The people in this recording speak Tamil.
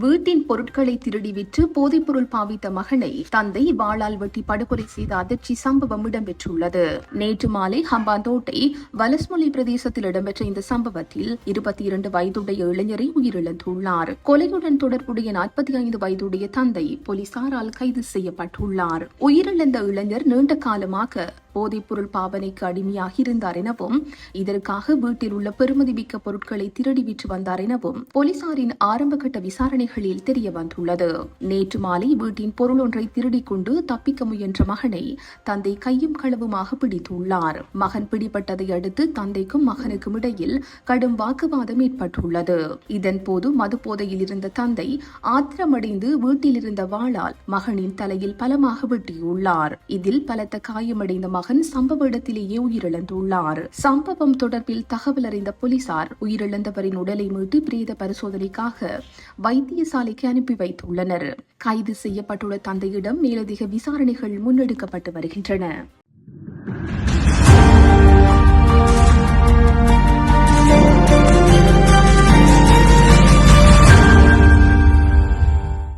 வீட்டின் பொருட்களை திருடி விற்று போதைப்பொருள் பாவித்த மகனை தந்தை வாளால் வெட்டி படுகொலை செய்த அதிர்ச்சி சம்பவம் இடம்பெற்றுள்ளது. நேற்று மாலை ஹம்பாந்தோட்டை வலஸ்மொழி பிரதேசத்தில் இடம்பெற்ற இந்த சம்பவத்தில் இருபத்தி இரண்டு வயதுடைய இளைஞரை உயிரிழந்துள்ளார். கொலையுடன் தொடர்புடைய நாற்பத்தி ஐந்து வயதுடைய தந்தை போலீசாரால் கைது செய்யப்பட்டுள்ளார். உயிரிழந்த இளைஞர் நீண்ட காலமாக போதைப்பொருள் பாவனைக்கு அடிமையாக இருந்தார் எனவும் இதற்காக வீட்டில் உள்ள பெருமதிமிக்க பொருட்களை திருடி விற்று வந்தார் எனவும் போலீசாரின் ஆரம்பகட்ட விசாரணைகளில் தெரிய வந்துள்ளது. நேற்று மாலை வீட்டின் பொருள் ஒன்றை திருடிக் கொண்டு தப்பிக்க முயன்ற மகனை தந்தை கையும் களவுமாக பிடித்துள்ளார். மகன் பிடிபட்டதை அடுத்து தந்தைக்கும் மகனுக்கும் இடையில் கடும் வாக்குவாதம் ஏற்பட்டுள்ளது. இதன் போது மது போதையில் இருந்த தந்தை ஆத்திரமடைந்து வீட்டில் இருந்த வாளால் மகனின் தலையில் பலமாக வெட்டியுள்ளார். இதில் பலத்த காயமடைந்த மகன் சம்பவ இடத்திலேயே உயிரிழந்துள்ளார். சம்பவம் தொடர்பில் தகவல் அறிந்த போலீசார் உயிரிழந்தவரின் உடலை மீட்டு பிரேத பரிசோதனைக்காக வைத்தியசாலைக்கு அனுப்பி வைத்துள்ளனர். கைது செய்யப்பட்டுள்ள தந்தையிடம் மேலதிக விசாரணைகள் முன்னெடுக்கப்பட்டு வருகின்றன.